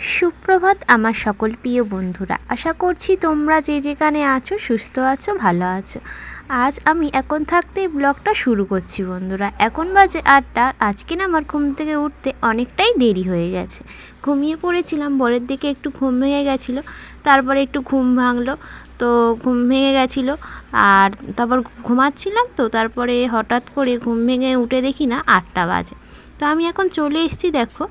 সুপ্রভাত আমার সকল প্রিয় বন্ধুরা। আশা করছি তোমরা যে যেখানে আছো সুস্থ আছো, ভালো আছো। আজ আমি এখন থাকতেই ব্লগটা শুরু করছি বন্ধুরা। এখন বাজে আটটা, আজকে না আমার ঘুম থেকে উঠতে অনেকটাই দেরি হয়ে গেছে। ঘুমিয়ে পড়েছিলাম, বরের দিকে একটু ঘুম ভেঙে গেছিল, তারপরে একটু ঘুম ভাঙলো, তো ঘুম ভেঙে গেছিল, আর তারপর ঘুমাচ্ছিলাম তো, তারপরে হঠাৎ করে ঘুম ভেঙে উঠে দেখি না আটটা বাজে। তো আমি এখন চলে এসেছি, দেখো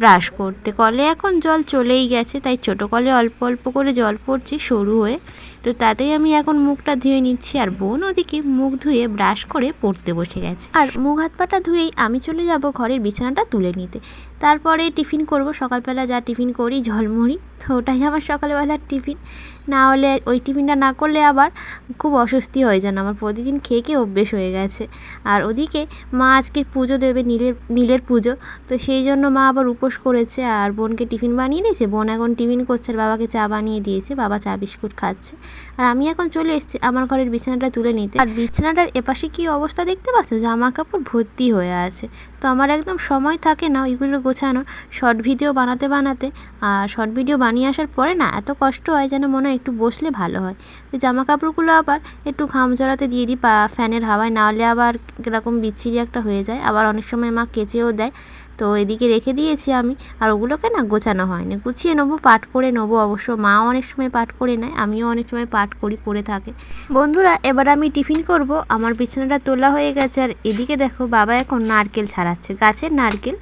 ব্রাশ করতে। কলে এখন জল চলেই গেছে, তাই ছোটো কলে অল্প অল্প করে জল পড়ছে সরু হয়ে। তো তাতেই আমি এখন মুখটা ধুয়ে নিচ্ছি, আর বোন ওদিকে মুখ ধুয়ে ব্রাশ করে পড়তে বসে গেছে। আর মুখ হাত পাটা ধুয়েই আমি চলে যাব ঘরের বিছানাটা তুলে নিতে। তারপরে টিফিন করব, সকালবেলা যা টিফিন করি ঝলমুড়ি তো ওটাই আমার সকালবেলার টিফিন। না হলে ওই টিফিনটা না করলে আবার খুব অস্বস্তি হয়ে যান। আমার প্রতিদিন খেয়ে খেয়ে অভ্যেস হয়ে গেছে। আর ওদিকে মা আজকে পুজো দেবে, নীলের নীলের পুজো। তো সেই জন্য মা আবার উপোস করেছে আর বোনকে টিফিন বানিয়ে দিয়েছে। বোন এখন টিফিন করছে আর বাবাকে চা বানিয়ে দিয়েছে। বাবা চা, বিস্কুট খাচ্ছে। আর আমি এখন চলে এসেছি আমার ঘরের বিছানাটা তুলে নিতে। আর বিছানাটার এপাশে কী অবস্থা দেখতে পাচ্ছ? জামা কাপড় ভর্তি হয়ে আছে। তো আমার একদম সময় থাকে না ওইগুলো গোছানোর শর্ট ভিডিও বানাতে বানাতে। আর শর্ট ভিডিও বানিয়ে আসার পরে না এত কষ্ট হয় যেন মনে হয় একটু বসলে ভালো হয়। তো জামা কাপড়গুলো আবার একটু ঘাম জড়াতে দিয়ে দিই, পা ফ্যানের হাওয়ায়। না হলে আবার কীরকম বিচ্ছিরি একটা হয়ে যায়। আবার অনেক সময় মা কেচেও দেয়। তো এদিকে রেখে দিয়েছি আমি। আর ওগুলোকে না গোছানো হয়নি। গুছিয়ে নেব, পাট করে নেব। অবশ্য মাও অনেক সময় পাট করে নেয়, আমিও অনেক সময় পাঠ করি, পরে থাকে। বন্ধুরা, এবার আমি টিফিন করব। আমার বিছানাটা তোলা হয়ে গেছে। আর এদিকে দেখো বাবা এখন নারকেল ছাড়াচ্ছে গাছের নারকেল।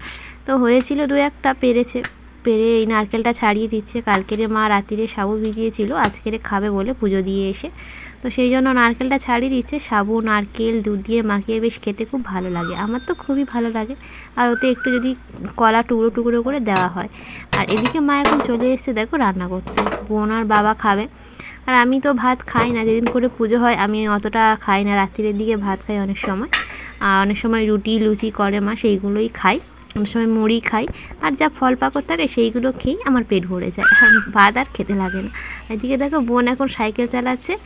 তো হয়েছিল দু একটা, পেরেছে, পেরে এই নারকেলটা ছাড়িয়ে দিচ্ছে। কালকেরে মা, রাত্রিরে সাবু ভিজিয়েছিল, আজকেরে খাবে বলে পুজো দিয়ে এসে। তো সেই জন্য নারকেলটা ছাড়িয়ে দিচ্ছে। সাবু, নারকেল, দুধ দিয়ে মাখিয়ে বেশ খেতে খুব ভালো লাগে। আমার তো খুবই ভালো লাগে। আর ওতে একটু যদি কলা টুকরো টুকরো করে দেওয়া হয়। আর এদিকে মা এখন চলে এসছে, দেখো রান্না করতে। বোন আর বাবা খাবে। আর আমি তো ভাত খাই না, যেদিন করে পুজো হয়, আমি অতটা খাই না। রাত্রির দিকে ভাত খাই অনেক সময়। অনেক সময় রুটি, লুচি করে মা সেইগুলোই খাই। অনেক সময় মুড়ি খাই। আর যা ফল পাকড় থাকে সেইগুলো খেয়েই আমার পেট ভরে যায়। আর ভাত আর খেতে লাগে না। এদিকে দেখো বোন এখন সাইকেল চালাচ্ছে।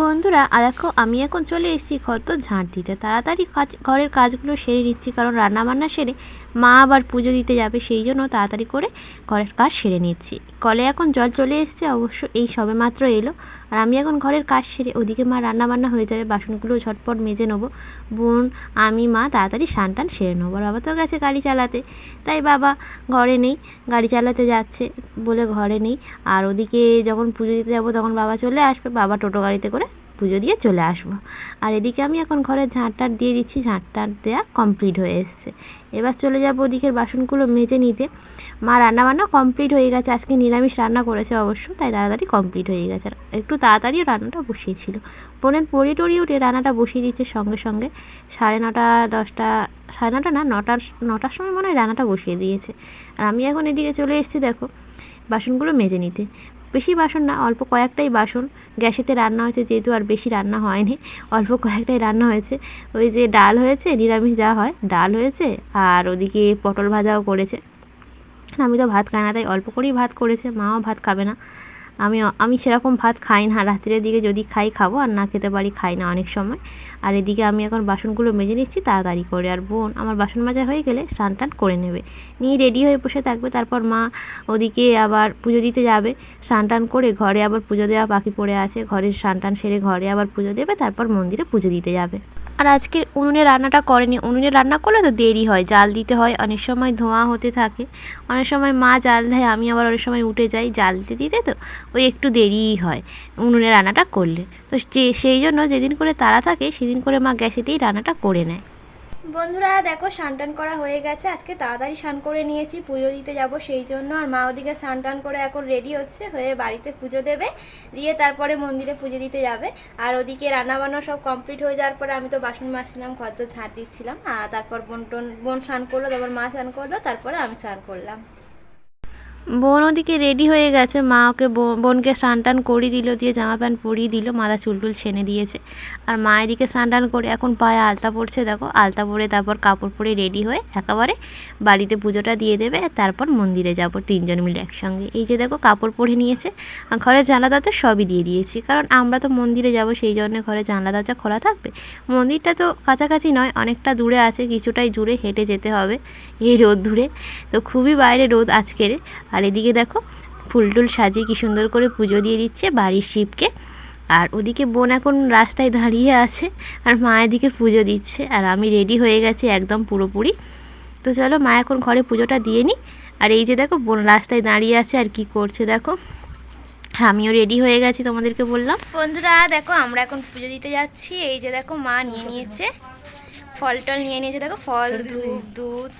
বন্ধুরা দেখো, আমি এখন চলে এসেছি ঘর তো ঝাঁট দিতে। তাড়াতাড়ি কাজ, ঘরের কাজগুলো সেরে নিচ্ছি, কারণ রান্নাবান্না সেরে মা আবার পুজো দিতে যাবে, সেই জন্য তাড়াতাড়ি করে ঘরের কাজ সেরে নিচ্ছি। কলে এখন জল চলে এসছে, অবশ্য এই সবে মাত্র এলো। আর আমি এখন ঘরের কাজ সেরে ওদিকে মা রান্নাবান্না হয়ে যাবে, বাসনগুলো ঝটপট মেজে নেব। বোন, আমি, মা তাড়াতাড়ি স্নান টান সেরে নেব। বাবা তো গেছে গাড়ি চালাতে। তাই বাবা ঘরে নেই, গাড়ি চালাতে যাচ্ছে বলে ঘরে নেই। আর ওদিকে যখন পুজো দিতে যাব তখন বাবা চলে আসবে, বাবা টোটো গাড়িতে করে পুজো দিয়ে চলে আসব। আর এদিকে আমি এখন ঘরের ঝাঁটটার দিয়ে দিচ্ছি ঝাঁটটার দেওয়া কমপ্লিট হয়ে এসছে। এবার চলে যাব ওদিকের বাসনগুলো মেজে নিতে। মা রান্নাবান্না কমপ্লিট হয়ে গেছে। আজকে নিরামিষ রান্না করেছে অবশ্য, তাই তাড়াতাড়ি কমপ্লিট হয়ে গেছে। আর একটু তাড়াতাড়ি রান্নাটা বসিয়েছিল বোনের পড়ি টড়ি উঠে রান্নাটা বসিয়ে দিচ্ছে সঙ্গে সঙ্গে। সাড়ে নটা, দশটা, সাড়ে নটা না, নটার নটার সময় মনে হয় রান্নাটা বসিয়ে দিয়েছে। আর আমি এখন এদিকে চলে এসেছি, দেখো, বাসনগুলো মেজে নিতে। বেশি বাসন না, অল্প কয়েকটাই বাসন। গ্যাসেতে রান্না হয়েছে, যেহেতু আর বেশি রান্না হয়নি, অল্প কয়েকটাই রান্না হয়েছে। ওই যে ডাল হয়েছে, নিরামিষ যা হয়, ডাল হয়েছে, আর ওদিকে পটল ভাজাও করেছে। আমি তো ভাত খাই না, তাই অল্প করেই ভাত করেছে, মাও ভাত খাবে না। আমি আমি সেরকম ভাত খাই না। রাত্রের দিকে যদি খাই, খাব। আর না খেতে পারি, খাই না অনেক সময়। আর এদিকে আমি এখন বাসনগুলো মেজে নিচ্ছি, তাড়াতাড়ি করে। আর বোন, আমার বাসন মাজা হয়ে গেলে স্নান টান করে নেবে। নিয়ে রেডি হয়ে বসে থাকবে। তারপর মা ওদিকে আবার পুজো দিতে যাবে। স্নান টান করে ঘরে আবার পুজো দেওয়া বাকি পড়ে আছে। ঘরের স্নান টান সেরে ঘরে আবার পুজো দেবে। তারপর মন্দিরে পুজো দিতে যাবে। আর আজকে উনুনে রান্নাটা করেনি। উনুনে রান্না করলে তো দেরি হয়, জাল দিতে হয়, অনেক সময় ধোঁয়া হতে থাকে। অনেক সময় মা জাল দেয়, আমি আবার অনেক সময় উঠে যাই জাল দিতে দিতে তো ওই একটু দেরিই হয় উনুনে রান্নাটা করলে। তো সেই জন্য যেদিন করে তাড়া থাকে, সেদিন করে মা গ্যাসেতেই রান্নাটা করে নেয়। বন্ধুরা, দেখো টান করা হয়ে গেছে। আজকে তাড়াতাড়ি স্নান করে নিয়েছি, পুজো দিতে যাব সেই জন্য। আর মা ওদিকে টান করে এখন রেডি হচ্ছে, হয়ে বাড়িতে পুজো দেবে। দিয়ে তারপরে মন্দিরে পুজো দিতে যাবে। আর ওদিকে রান্নাবান্না সব কমপ্লিট হয়ে যাওয়ার পরে আমি তো বাসন মাসছিলাম ঘর তো ঝাঁট দিচ্ছিলাম। আর তারপর বোন টোন বোন স্নান করল, তারপর মা স্নান করল, তারপরে আমি স্নান করলাম। বোন ওদিকে রেডি হয়ে গেছে। মা ওকে বোনকে স্নান টান করিয়ে দিল, দিয়ে জামা প্যান্ট পরিয়ে দিল চুল টুল ছেনে দিয়েছে। আর মা এদিকে স্নান টান করে এখন পায়ে আলতা পড়ছে দেখো, আলতা পরে তারপর কাপড় পরে রেডি হয়ে একেবারে বাড়িতে পুজোটা দিয়ে দেবে, তারপর মন্দিরে যাব তিনজন মিলে একসঙ্গে। এই যে দেখো, কাপড় পরে নিয়েছে, আর ঘরের জানলা দরজা সবই দিয়ে দিয়েছি, কারণ আমরা তো মন্দিরে যাব, সেই জন্য ঘরে জানলা দরজা খোলা থাকবে। মন্দিরটা তো কাছাকাছি নয়, অনেকটা দূরে আছে, কিছুটাই দূরে হেঁটে যেতে হবে, এই রোদ দূরে। তো খুবই বাইরে রোদ আজকের আর এদিকে দেখো ফুল টুল সাজিয়ে কি সুন্দর করে পুজো দিয়ে দিচ্ছে বাড়ির শিবকে। আর ওদিকে বোন এখন রাস্তায় দাঁড়িয়ে আছে আর মা এদিকে পুজো দিচ্ছে। আর আমি রেডি হয়ে গেছি একদম পুরোপুরি। তো চলো, মা এখন ঘরে পুজোটা দিয়ে নিই। আর এই যে দেখো, বোন রাস্তায় দাঁড়িয়ে আছে আর কি করছে দেখো। আমিও রেডি হয়ে গেছি তোমাদেরকে বললাম। বন্ধুরা, দেখো, আমরা এখন পুজো দিতে যাচ্ছি। এই যে দেখো, মা নিয়ে নিয়েছে। ফল টল নিয়ে নিয়েছে। দেখো, ফল, দুধ দুধ।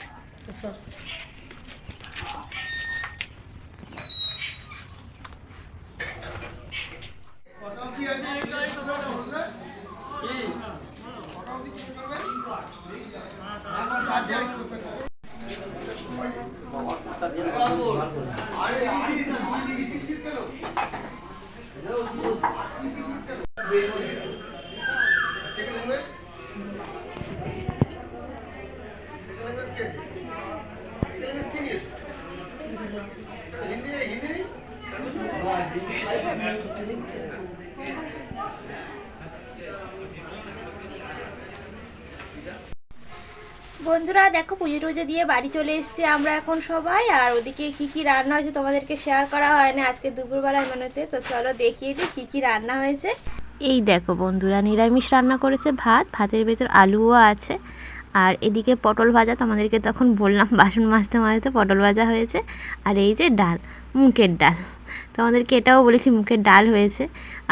বন্ধুরা, দেখো, পুজো টুজো দিয়ে বাড়ি চলে এসেছি আমরা এখন সবাই। আর ওদিকে কি কি রান্না হয়েছে তোমাদেরকে শেয়ার করা হয় না আজকে দুপুরবেলার মেনুতে। তো চলো দেখিয়ে দিই কি কি রান্না হয়েছে। এই দেখো বন্ধুরা, নিরামিষ রান্না করেছে ভাত, ভাতের ভেতর আলুও আছে। আর এদিকে পটল ভাজা, তোমাদেরকে তখন বললাম বাসন মাজতে মাজতে পটল ভাজা হয়েছে। আর এই যে ডাল, মুগের ডাল। তোমাদেরকে এটাও বলেছি মুখের ডাল হয়েছে।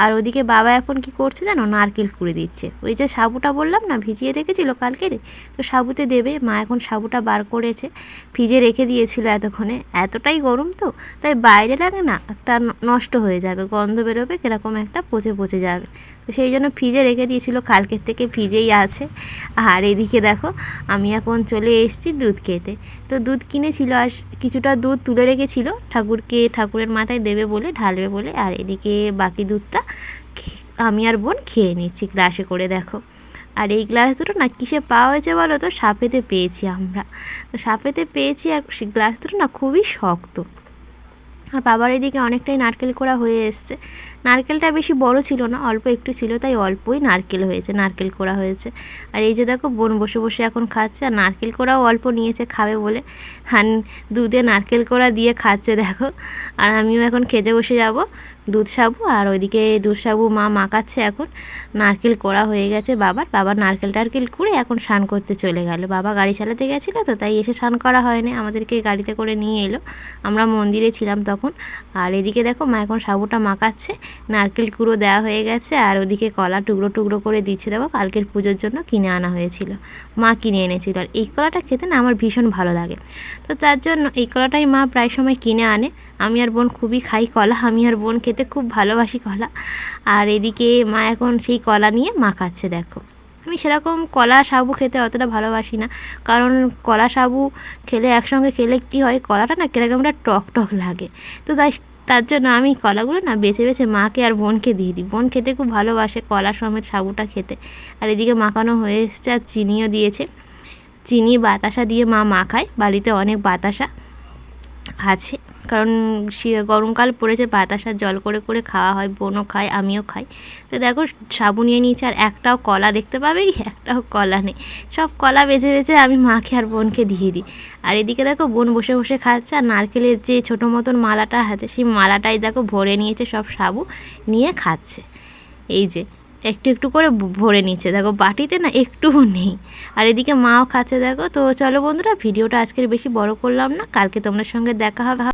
আর ওদিকে বাবা এখন কি করছে জানো? নারকেল কুড়ে দিচ্ছে। ওই যে সাবুটা বললাম না, ভিজিয়ে রেখেছিল কালকের তো সাবুতে দেবে। মা এখন সাবুটা বার করেছে। ভিজে রেখে দিয়েছিল এতক্ষণে। এতটাই গরম তো, তাই বাইরে লাগে না, একটা নষ্ট হয়ে যাবে। গন্ধ বেরোবে, কীরকম একটা পচে পচে যাবে। তো সেই জন্য ফ্রিজে রেখে দিয়েছিল, কালকের থেকে ফ্রিজেই আছে। আর এদিকে দেখো, আমি এখন চলে এসেছি দুধ খেতে। তো দুধ কিনেছিল, আর কিছুটা দুধ তুলে রেখেছিল। ঠাকুরকে, ঠাকুরের মাথায় দেবে বলে, ঢালবে বলে, আর এদিকে বাকি দুধটা আমি আর বোন খেয়ে নিচ্ছি গ্লাসে করে, দেখো। আর এই গ্লাস দুটো না কিসে পাওয়া হয়েছে বলো তো? সাপেতে পেয়েছি আমরা। তো সাপেতে পেয়েছি আর সেই গ্লাস দুটো না খুবই শক্ত। আর বাবার এদিকে অনেকটাই নারকেল করা হয়ে এসছে। নারকেলটা বেশি বড় ছিল না, অল্প একটু ছিল, তাই অল্পই নারকেল হয়েছে, নারকেল করা হয়েছে। আর এই যে দেখো, বোন বসে বসে এখন খাচ্ছে, আর নারকেল কোড়াও অল্প নিয়েছে, খাবে বলে। হান দুধে নারকেল কোড়া দিয়ে খাচ্ছে, দেখো। আর আমিও এখন খেতে বসে যাব, দুধ সাবু, আর ওইদিকে দুধ সাবু মা মাখাচ্ছে এখন। নারকেল কোড়া হয়ে গেছে বাবার, বাবা নারকেল টারকেল কুড়ে এখন স্নান করতে চলে গেল। বাবা গাড়ি চালাতে গেছিল তো, তাই এসে স্নান করা হয়নি, আমাদেরকে গাড়িতে করে নিয়ে এলো। আমরা মন্দিরে ছিলাম তখন। আর এদিকে দেখো মা এখন সাবুটা মাখাচ্ছে নারকেল কুড়ো দেওয়া হয়ে গেছে আর ওদিকে কলা টুকরো টুকরো করে দিচ্ছে দেখো, কালকের পুজোর জন্য কিনে আনা হয়েছিল। মা কিনে এনেছিল আর এই কলাটা খেতে না আমার ভীষণ ভালো লাগে। তো তার জন্য এই কলাটাই মা প্রায় সময় কিনে আনে। আমি আর বোন খুবই খাই কলা, আমি আর বোন খেতে খুব ভালোবাসি কলা। আর এদিকে মা এখন সেই কলা নিয়ে মাখাচ্ছে দেখো। আমি সেরকম কলা সাবু খেতে অতটা ভালোবাসি না, কারণ কলা সাবু খেলে একসঙ্গে খেলে কী হয়, কলাটা না কীরকম একটা টক টক লাগে। তো তাই তার জন্য আমি কলাগুলো না বেছে বেছে মাকে আর বোনকে দিয়ে দিই। বোন খেতে খুব ভালোবাসে কলা সমেত সাবুটা খেতে। আর এদিকে মাখানো হয়ে এসছে আর চিনিও দিয়েছে। চিনি বাতাসা দিয়ে মা মাখায়। বাড়িতে অনেক বাতাসা আছে। কারণ গরমকাল পড়েছে বাতাসার জল করে করে খাওয়া হয়, বোনও খায়, আমিও খাই। তো দেখো, সাবু নিয়ে নিয়েছে আর একটাও কলা দেখতে পাবে একটাও কলা নেই। সব কলা বেছে বেছে আমি মাকে আর বোনকে দিয়ে দিই। আর এদিকে দেখো, বোন বসে বসে খাচ্ছে আর নারকেলের যে ছোটো মতন মালাটা আছে, সেই মালাটাই দেখো ভরে নিয়েছে, সব সাবু নিয়ে খাচ্ছে। এই যে, একটু একটু করে ভরে নিচ্ছে। দেখো, বাটিতে না একটুও নেই। আর এদিকে মাও খাচ্ছে, দেখো। তো চলো বন্ধুরা, ভিডিওটা আজকের বেশি বড় করলাম না। কালকে তোমাদের সঙ্গে দেখা হবে।